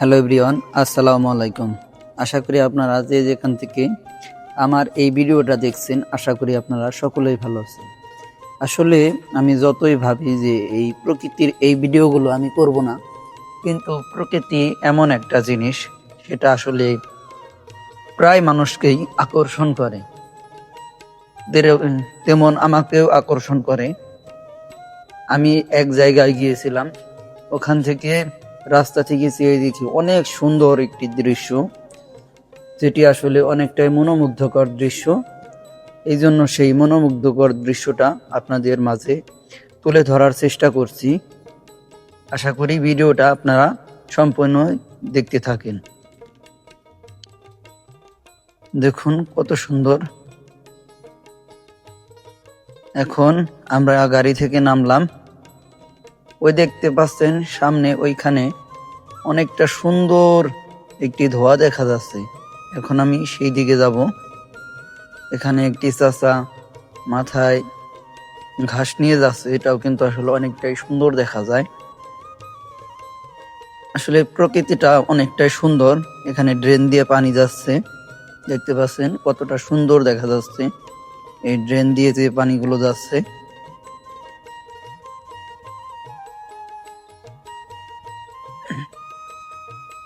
Hello everyone, আসসালামু আলাইকুম। আশা করি আপনারা যে যেখান থেকে আমার এই ভিডিওটা দেখছেন, আশা করি আপনারা সকলেই ভালো আছেন। আসলে আমি যতই ভাবি যে এই প্রকৃতির এই ভিডিওগুলো আমি করব না, কিন্তু প্রকৃতি এমন একটা জিনিস, সেটা আসলে প্রায় মানুষকেই আকর্ষণ করে। তেমন আমাকেও আকর্ষণ করে। আমি এক জায়গায় গিয়েছিলাম, ওখান থেকে রাস্তা থেকে চেয়ে দেখি অনেক সুন্দর একটি দৃশ্য, যেটি আসলে অনেকটাই মনোমুগ্ধকর দৃশ্য। এই জন্য সেই মনোমুগ্ধকর দৃশ্যটা আপনাদের মাঝে তুলে ধরার চেষ্টা করছি। আশা করি ভিডিওটা আপনারা সম্পূর্ণ দেখতে থাকেন। দেখুন কত সুন্দর। এখন আমরা গাড়ি থেকে নামলাম। ওই দেখতে পাচ্ছেন সামনে ওইখানে অনেকটা সুন্দর একটি ধোয়া দেখা যাচ্ছে। এখন আমি সেই দিকে যাব। এখানে একটি চাচা মাথায় ঘাস নিয়ে যাচ্ছে। এটাও কিন্তু আসলে অনেকটাই সুন্দর দেখা যায়। আসলে প্রকৃতিটা অনেকটাই সুন্দর। এখানে ড্রেন দিয়ে পানি যাচ্ছে। দেখতে পাচ্ছেন কতটা সুন্দর দেখা যাচ্ছে। এই ড্রেন দিয়ে যে পানিগুলো যাচ্ছে।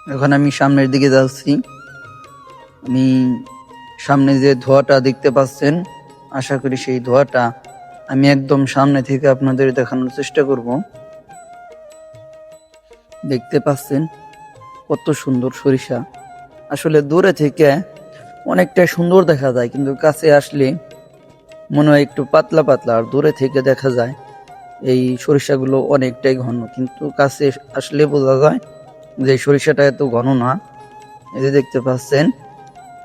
এখন আমি সামনের দিকে যাচ্ছি। আমি সামনে যে ধোঁয়াটা দেখতে পাচ্ছেন, আশা করি সেই ধোঁয়াটা আমি একদম সামনে থেকে আপনাদের দেখানোর চেষ্টা করব। দেখতে পাচ্ছেন কত সুন্দর সরিষা। আসলে দূরে থেকে অনেকটা সুন্দর দেখা যায়, কিন্তু কাছে আসলে মনে হয় একটু পাতলা পাতলা, আর দূরে থেকে দেখা যায় এই সরিষাগুলো অনেকটাই ঘন, কিন্তু কাছে আসলে বোঝা যায় যে সরিষাটা এত ঘন না, এই যে দেখতে পাচ্ছেন,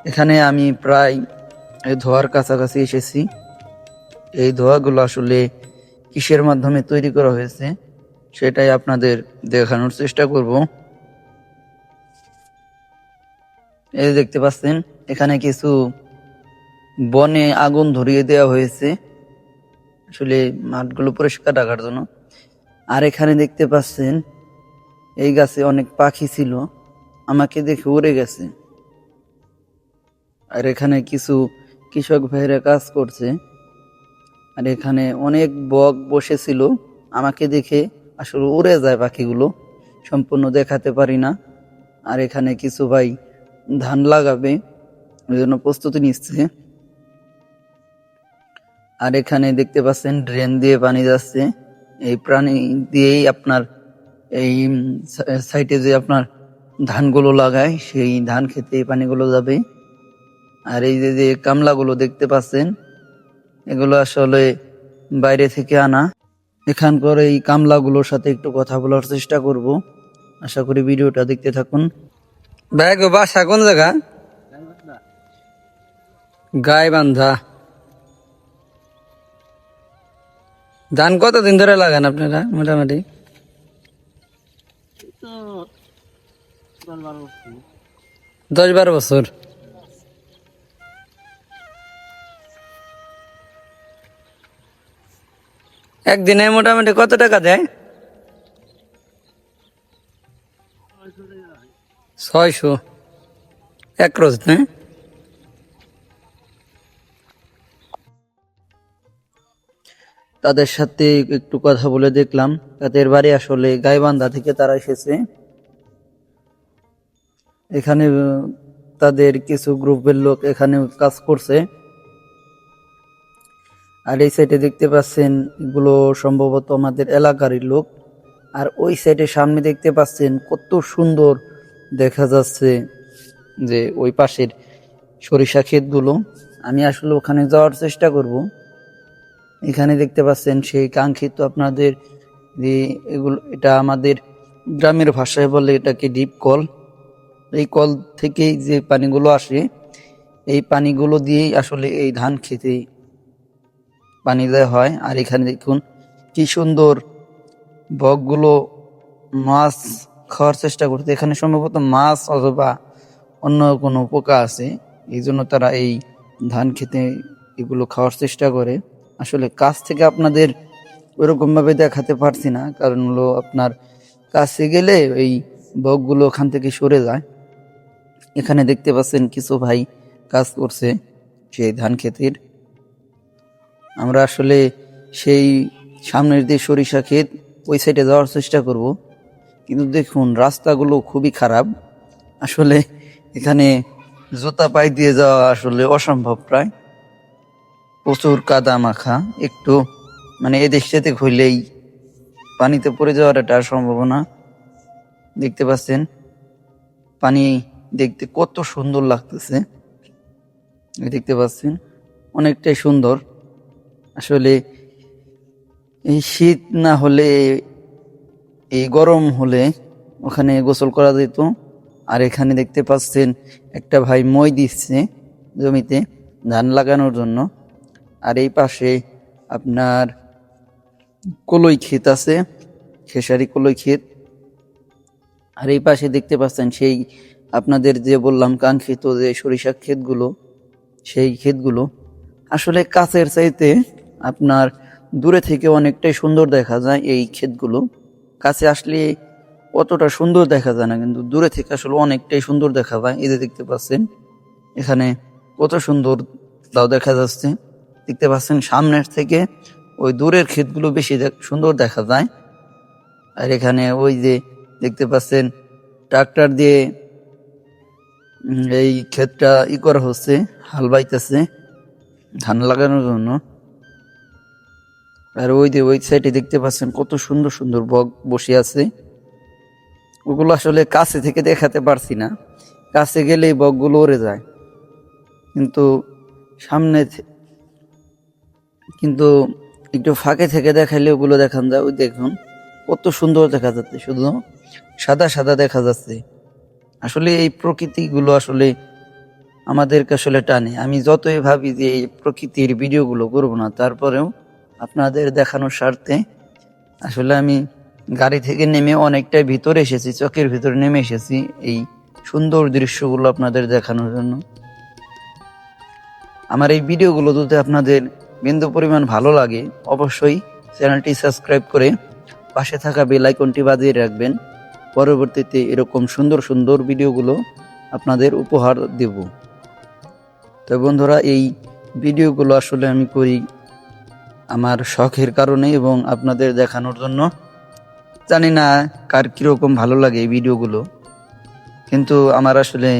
এখানে আমি প্রায় এই ধোয়ার কাছাকাছি এসেছি। এই ধোয়াগুলো আসলে কিসের মাধ্যমে তৈরি করা হয়েছে, সেটাই আপনাদের দেখানোর চেষ্টা করব। এই দেখতে পাচ্ছেন, এখানে কিছু বনে আগুন ধরিয়ে দেওয়া হয়েছে। আসলে মাঠগুলো পরিষ্কার রাখার জন্য। আর এখানে দেখতে পাচ্ছেন এই গাছে অনেক পাখি ছিল, আমাকে দেখে উড়ে গেছে। আর এখানে কিছু কৃষক ভাইরা কাজ করছে, আর এখানে অনেক বক বসেছিল, আমাকে দেখে আসলে উড়ে যায় পাখিগুলো, সম্পূর্ণ দেখাতে পারি না। আর এখানে কিছু ভাই ধান লাগাবে ওই জন্য প্রস্তুতি নিচ্ছে। আর এখানে দেখতে পাচ্ছেন, ড্রেন দিয়ে পানি যাচ্ছে, এই প্রাণী দিয়েই আপনার এই সাইটে যে আপনার ধানগুলো লাগায়, সেই ধান খেতে এই পানিগুলো যাবে। আর এই যে যে কামলাগুলো দেখতে পাচ্ছেন, এগুলো আসলে বাইরে থেকে আনা। এখানকার এই কামলাগুলোর সাথে একটু কথা বলার চেষ্টা করব। আশা করি ভিডিওটা দেখতে থাকুন। ভাই, গো, বাসা কোন জায়গা? গায়ে বান্ধা ধান কতদিন ধরে লাগান আপনারা, মোটামুটি? দশ বারো বছর। একদিনে মোটামুটি কত টাকা দেয়? ছয়শো। এক রোজ তাদের সাথে একটু কথা বলে দেখলাম। তাদের বাড়ি আসলে গাইবান্ধা থেকে তারা এসেছে। এখানে তাদের কিছু গ্রুপের লোক এখানে কাজ করছে। আর এই সাইডে দেখতে পাচ্ছেন, এগুলো সম্ভবত আমাদের এলাকারই লোক। আর ওই সাইডে সামনে দেখতে পাচ্ছেন, কত সুন্দর দেখা যাচ্ছে যে ওই পাশের সরিষা ক্ষেতগুলো। আমি আসলে ওখানে যাওয়ার চেষ্টা করব। এখানে দেখতে পাচ্ছেন, সেই কাঙ্ক্ষিত আপনাদের যে এগুলো, এটা আমাদের গ্রামের ভাষায় বলে এটাকে ডিপ কল এই কল থেকেই যে পানিগুলো আসে, এই পানিগুলো দিয়েই আসলে এই ধান খেতে পানি দেওয়া হয়। আর এখানে দেখুন কি সুন্দর বকগুলো মাছ খাওয়ার চেষ্টা করতে এখানে সম্ভবত মাছ অথবা অন্য কোনো পোকা আছে, এই জন্য তারা এই ধান খেতে এগুলো খাওয়ার চেষ্টা করে। আসলে কাছ থেকে আপনাদের ওইরকম ভাবে দেখাতে পারছি না, কারণ হলো আপনার কাছে গেলে এই বকগুলো ওখান থেকে সরে যায়। এখানে দেখতে পাচ্ছেন কিছু ভাই কাজ করছে সেই ধান ক্ষেতের। আমরা আসলে সেই সামনের দিয়ে সরিষা ক্ষেত ওই সাইডে যাওয়ার চেষ্টা করব। কিন্তু দেখুন, রাস্তাগুলো খুবই খারাপ। আসলে এখানে জুতা পায়ে দিয়ে যাওয়া আসলে অসম্ভব প্রায়। প্রচুর কাদা মাখা একটু মানে এদিক সেদিক হইলেই পানিতে পড়ে যাওয়ার একটা সম্ভাবনা। দেখতে পাচ্ছেন, পানি দেখতে কত সুন্দর লাগতেছে। দেখতে পাচ্ছেন, অনেকটাই সুন্দর। আসলে এই শীত না হলে, এই গরম হলে ওখানে গোসল করা যেত। আর এখানে দেখতে পাচ্ছেন, একটা ভাই মই দিচ্ছে জমিতে ধান লাগানোর জন্য। আর এই পাশে আপনার কলই ক্ষেত আছে, খেসারি কলই ক্ষেত। আর এই পাশে দেখতে পাচ্ছেন, সেই আপনাদের যে বললাম কাঙ্ক্ষিত যে সরিষা ক্ষেতগুলো, সেই ক্ষেতগুলো আসলে কাছের চাইতে আপনার দূরে থেকে অনেকটাই সুন্দর দেখা যায় এই ক্ষেতগুলো। কাছে আসলে অতটা সুন্দর দেখা যায় না, কিন্তু দূরে থেকে আসলে অনেকটাই সুন্দর দেখা যায় এই যে দেখতে পাচ্ছেন, এখানে কত সুন্দর তাও দেখা যাচ্ছে। দেখতে পাচ্ছেন সামনের থেকে ওই দূরের ক্ষেতগুলো বেশি সুন্দর দেখা যায়। আর এখানে ওই যে দেখতে পাচ্ছেন, ট্রাক্টর দিয়ে এই ক্ষেতটা ই করা হচ্ছে, হাল বাইতেছে, ধান লাগানোর জন্য। আর ওই যে ওই সাইডে দেখতে পাচ্ছেন কত সুন্দর সুন্দর বক বসে আছে। ওগুলো আসলে কাছে থেকে দেখাতে পারছি না। কাছে গেলেই বকগুলো উড়ে যায়। কিন্তু সামনে কিন্তু একটু ফাঁকে থেকে দেখাইলে ওগুলো দেখান যায়। ওই দেখুন, কত সুন্দর দেখা যাচ্ছে। শুধু সাদা সাদা দেখা যাচ্ছে। আসলে এই প্রকৃতিগুলো আসলে আমাদেরকে আসলে টানে। আমি যতই ভাবি যে এই প্রকৃতির ভিডিওগুলো করব না, তারপরেও আপনাদের দেখানোর স্বার্থে আসলে আমি গাড়ি থেকে নেমে অনেকটাই ভিতরে এসেছি চকের ভিতরে নেমে এসেছি এই সুন্দর দৃশ্যগুলো আপনাদের দেখানোর জন্য। আমার এই ভিডিওগুলো যদি আপনাদের বিন্দু পরিমাণ ভালো লাগে, অবশ্যই চ্যানেলটি সাবস্ক্রাইব করে পাশে থাকা বেল আইকনটি বাজিয়ে রাখবেন। পরবর্তীতে এরকম সুন্দর সুন্দর ভিডিওগুলো আপনাদের উপহার দেব। তো বন্ধুরা, এই ভিডিওগুলো আসলে আমি করি আমার শখের কারণে এবং আপনাদের দেখানোর জন্য। জানি না কার কীরকম ভালো লাগে এই ভিডিওগুলো, কিন্তু আমার আসলে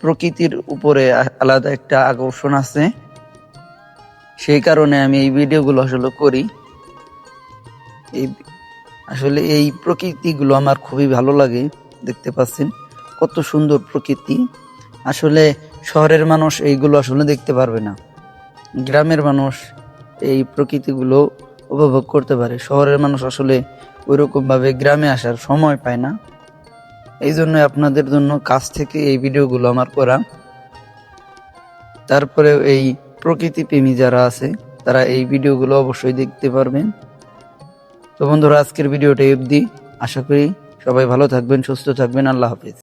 প্রকৃতির উপরে আলাদা একটা আকর্ষণ আছে। সেই কারণে আমি এই ভিডিওগুলো আসলে করি। এই আসলে এই প্রকৃতিগুলো আমার খুবই ভালো লাগে, দেখতে পাচ্ছেন। কত সুন্দর প্রকৃতি। আসলে শহরের মানুষ এইগুলো আসলে দেখতে পারবে না। গ্রামের মানুষ এই প্রকৃতিগুলো উপভোগ করতে পারে। শহরের মানুষ আসলে ওইরকমভাবে গ্রামে আসার সময় পায় না। এই জন্য আপনাদের জন্য কাছ থেকে এই ভিডিওগুলো আমার করা। তারপরে এই প্রকৃতি প্রেমী যারা আছে, তারা এই ভিডিওগুলো অবশ্যই দেখতে পারবেন। তো বন্ধুরা, আজকের ভিডিওটা এফ দি আশা করি সবাই ভালো থাকবেন, সুস্থ থাকবেন। আল্লাহ হাফিজ।